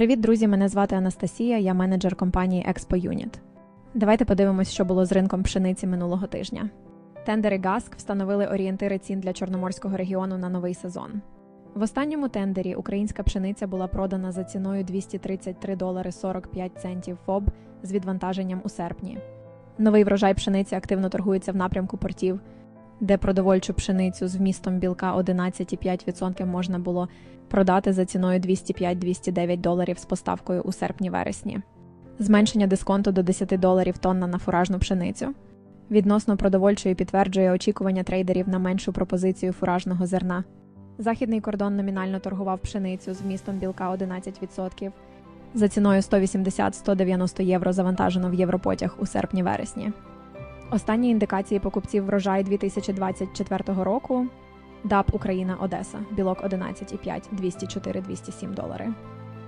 Привіт, друзі! Мене звати Анастасія, я менеджер компанії Expo Unit. Давайте подивимось, що було з ринком пшениці минулого тижня. Тендери ГАСК встановили орієнтири цін для Чорноморського регіону на новий сезон. В останньому тендері українська пшениця була продана за ціною 233 долари 45 центів ФОБ з відвантаженням у серпні. Новий врожай пшениці активно торгується в напрямку портів, де продовольчу пшеницю з вмістом білка 11,5% можна було продати за ціною 205-209 доларів з поставкою у серпні-вересні, зменшення дисконту до 10 доларів тонна на фуражну пшеницю. Відносно продовольчої підтверджує очікування трейдерів на меншу пропозицію фуражного зерна. Західний кордон номінально торгував пшеницю з вмістом білка 11%. За ціною 180-190 євро завантажено в Європотяг у серпні-вересні. Останні індикації покупців врожай 2024 року ДАП Україна Одеса білок 11,5 204 207 долари.